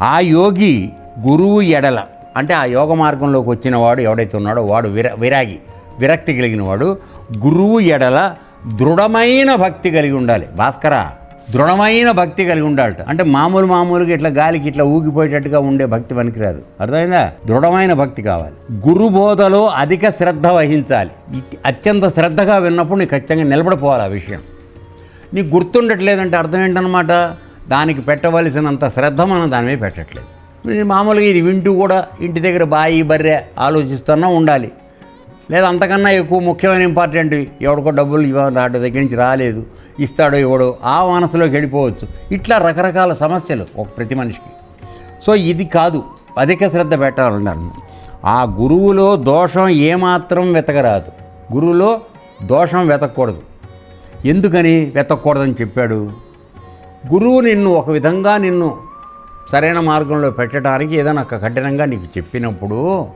ఆ యోగి గురువు ఎడల అంటే ఆ యోగ మార్గంలోకి వచ్చిన వాడు ఎవడైతే ఉన్నాడో వాడు విర విరాగి విరక్తి కలిగిన వాడు గురువు ఎడల దృఢమైన భక్తి కలిగి ఉండాలి. భాస్కర దృఢమైన భక్తి కలిగి ఉండాలట. అంటే మామూలు మామూలుగా ఇట్లా గాలికి ఇట్లా ఊగిపోయేటట్టుగా ఉండే భక్తి పనికిరాదు. అర్థమైందా? దృఢమైన భక్తి కావాలి. గురు బోధలో అధిక శ్రద్ధ వహించాలి. అత్యంత శ్రద్ధగా విన్నప్పుడు నీకు ఖచ్చితంగా నిలబడిపోవాలి ఆ విషయం. నీకు గుర్తుండట్లేదంటే అర్థం ఏంటనమాట దానికి పెట్టవలసినంత శ్రద్ధ మనం దాని మీద పెట్టట్లేదు. మామూలుగా ఇది వింటూ కూడా ఇంటి దగ్గర బాయి బర్రె ఆలోచిస్తున్నా ఉండాలి. లేదా అంతకన్నా ఎక్కువ ముఖ్యమైన ఇంపార్టెంట్ ఎవడికో డబ్బులు ఇవ్వాలి దగ్గర నుంచి రాలేదు. ఇస్తాడో ఇవ్వడో ఆ మనసులోకి వెళ్ళిపోవచ్చు. ఇట్లా రకరకాల సమస్యలు ఒక ప్రతి మనిషికి. సో ఇది కాదు. అధిక శ్రద్ధ పెట్టాలన్నారు ఆ గురువులో దోషం ఏమాత్రం వెతకరాదు. గురువులో దోషం వెతకూడదు ఎందుకని వెతకూడదని చెప్పాడు? గురువు నిన్ను ఒక విధంగా నిన్ను సరైన మార్గంలో పెట్టడానికి ఏదైనా ఒక కఠినంగా నీకు చెప్పినప్పుడు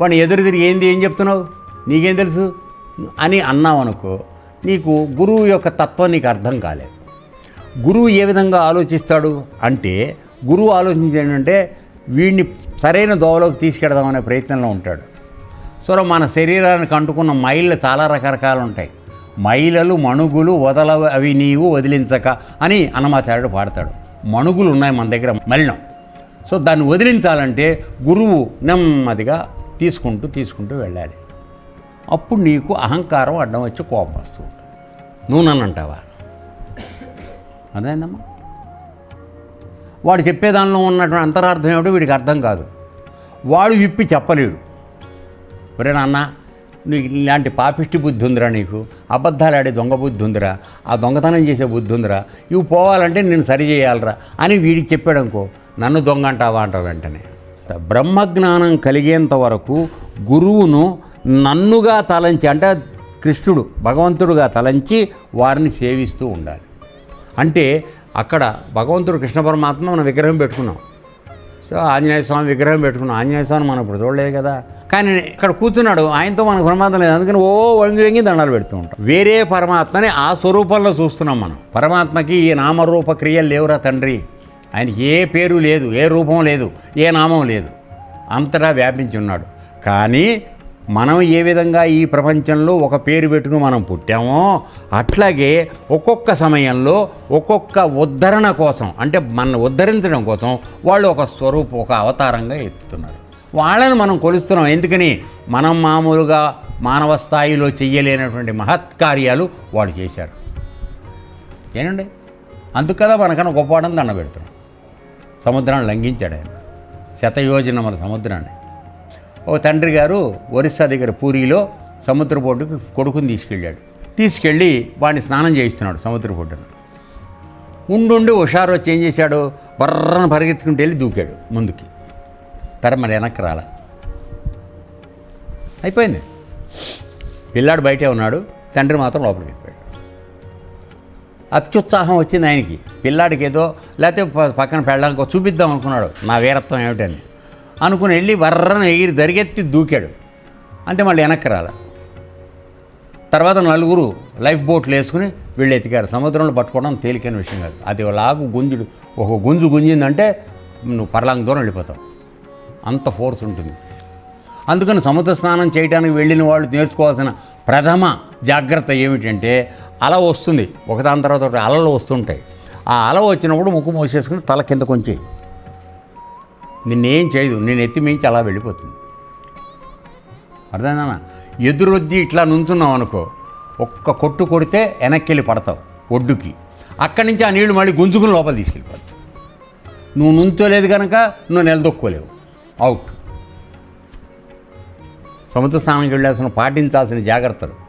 వాడిని ఎదురు తిరిగి ఏంది ఏం చెప్తున్నావు? నీకేం తెలుసు? అని అన్నావు అనుకో నీకు గురువు యొక్క తత్వం నీకు అర్థం కాలేదు. గురువు ఏ విధంగా ఆలోచిస్తాడు అంటే గురువు ఆలోచించేది ఏంటంటే వీడిని సరైన దోవలోకి తీసుకెడదామనే ప్రయత్నంలో ఉంటాడు. సో మన శరీరానికి అంటుకున్న మైళ్ళు చాలా రకరకాలు ఉంటాయి. మైలలు మణుగులు వదల అవి నీవు వదిలించక అని అన్నమాచార్యుడు పాడతాడు. మణుగులు ఉన్నాయి మన దగ్గర మలినం. సో దాన్ని వదిలించాలంటే గురువు నెమ్మదిగా తీసుకుంటూ తీసుకుంటూ వెళ్ళాలి. అప్పుడు నీకు అహంకారం అడ్డం వచ్చి కోపం వస్తూ నువ్వు నన్ను అంటావా? అదేనమ్మా వాడు చెప్పేదానిలో ఉన్నటువంటి అంతరార్థం ఏమిటో వీడికి అర్థం కాదు. వాడు విప్పి చెప్పలేడు. ఒరే నాన్న నీకు ఇలాంటి పాపిష్టి బుద్ధి ఉందిరా నీకు? అబద్ధాలు ఆడే దొంగ బుద్ధి ఉందిరా ఆ దొంగతనం చేసే బుద్ధి ఉందిరా ఇవి పోవాలంటే నేను సరి చేయాలరా అని వీడికి చెప్పాడు అనుకో నన్ను దొంగ అంటావా అంటావు వెంటనే. బ్రహ్మజ్ఞానం కలిగేంత వరకు గురువును నన్నుగా తలంచి అంటే కృష్ణుడు భగవంతుడుగా తలంచి వారిని సేవిస్తూ ఉండాలి. అంటే అక్కడ భగవంతుడు కృష్ణ పరమాత్మ మనం విగ్రహం పెట్టుకున్నాం. సో ఆంజనేయ స్వామి విగ్రహం పెట్టుకున్నాం. ఆంజనేయ స్వామి మనం ఇప్పుడు చూడలేదు కదా. కానీ ఇక్కడ కూర్చున్నాడు. ఆయనతో మనకు ప్రమాదం లేదు. అందుకని ఓ వంగి వంగి దండాలు పెడుతూ ఉంటాం. వేరే పరమాత్మని ఆ స్వరూపంలో చూస్తున్నాం మనం. పరమాత్మకి ఈ నామరూప క్రియలు లేవురా తండ్రి. ఆయన ఏ పేరు లేదు ఏ రూపం లేదు ఏ నామం లేదు. అంతటా వ్యాపించి ఉన్నాడు. కానీ మనం ఏ విధంగా ఈ ప్రపంచంలో ఒక పేరు పెట్టుకుని మనం పుట్టామో అట్లాగే ఒక్కొక్క సమయంలో ఒక్కొక్క ఉద్ధరణ కోసం అంటే మన ఉద్ధరించడం కోసం వాళ్ళు ఒక స్వరూపం ఒక అవతారంగా ఎత్తుతున్నారు. వాళ్ళని మనం కొలుస్తున్నాం. ఎందుకని? మనం మామూలుగా మానవ స్థాయిలో చెయ్యలేనటువంటి మహత్కార్యాలు వాళ్ళు చేశారు. ఏనండి? అందుకదా మనకన్నా గొప్పవాడని దండ పెడుతున్నాం. సముద్రాన్ని లంఘించాడు ఆయన. శతయోజన మన సముద్రాన్ని. ఓ తండ్రి గారు ఒరిస్సా దగ్గర పూరిలో సముద్ర బొడ్డుకు కొడుకుని తీసుకెళ్ళాడు. తీసుకెళ్ళి వాడిని స్నానం చేయిస్తున్నాడు సముద్ర బొడ్డును ఉండుండి హుషారు వచ్చి ఏం చేశాడు? బర్రను పరిగెత్తుకుంటూ వెళ్ళి దూకాడు ముందుకి. తర మరి వెనక్కి రాల. అయిపోయింది. పిల్లాడు బయటే ఉన్నాడు తండ్రి మాత్రం లోపలికి వెళ్ళిపోయాడు. అత్యుత్సాహం వచ్చింది ఆయనకి. పిల్లాడికి ఏదో లేకపోతే ప- పక్కన పెళ్ళడానికి చూపిద్దాం అనుకున్నాడు. నా వీరత్వం ఏమిటని. అనుకుని వెళ్ళి వర్రన ఎగిరి దరిగెత్తి దూకాడు. అంతే మళ్ళీ వెనక్కి రాల. తర్వాత నలుగురు లైఫ్ బోట్లు వేసుకుని వీళ్ళు ఎతికారు. సముద్రంలో పట్టుకోవడం తేలికైన విషయం కాదు. అది లాగు గుంజుడు ఒక గుంజు గుంజిందంటే నువ్వు పర్లాంగ దూరం వెళ్ళిపోతావు. అంత ఫోర్స్ ఉంటుంది. అందుకని సముద్ర స్నానం చేయడానికి వెళ్ళిన వాళ్ళు నేర్చుకోవాల్సిన ప్రథమ జాగ్రత్త ఏమిటంటే అల వస్తుంది. ఒకదాని తర్వాత ఒకటి అలలు వస్తుంటాయి. ఆ అల వచ్చినప్పుడు ముక్కు మూసేసుకుని తల కింద కొంచెం నిన్నేం చేయదు. నేను ఎత్తి మించి అలా వెళ్ళిపోతుంది. అర్థమైందా? ఎదురొద్ది ఇట్లా నుంచున్నావు అనుకో ఒక్క కొట్టు కొడితే వెనక్కి వెళ్ళి పడతావు ఒడ్డుకి. అక్కడి నుంచి ఆ నీళ్ళు మళ్ళీ గుంజుకుని లోపల తీసుకెళ్ళిపోతావు నువ్వు నుంచోలేదు కనుక నువ్వు నిలదొక్కోలేవు అవుట్. సముద్ర స్నానానికి వెళ్ళాల్సిన పాటించాల్సిన జాగ్రత్తలు.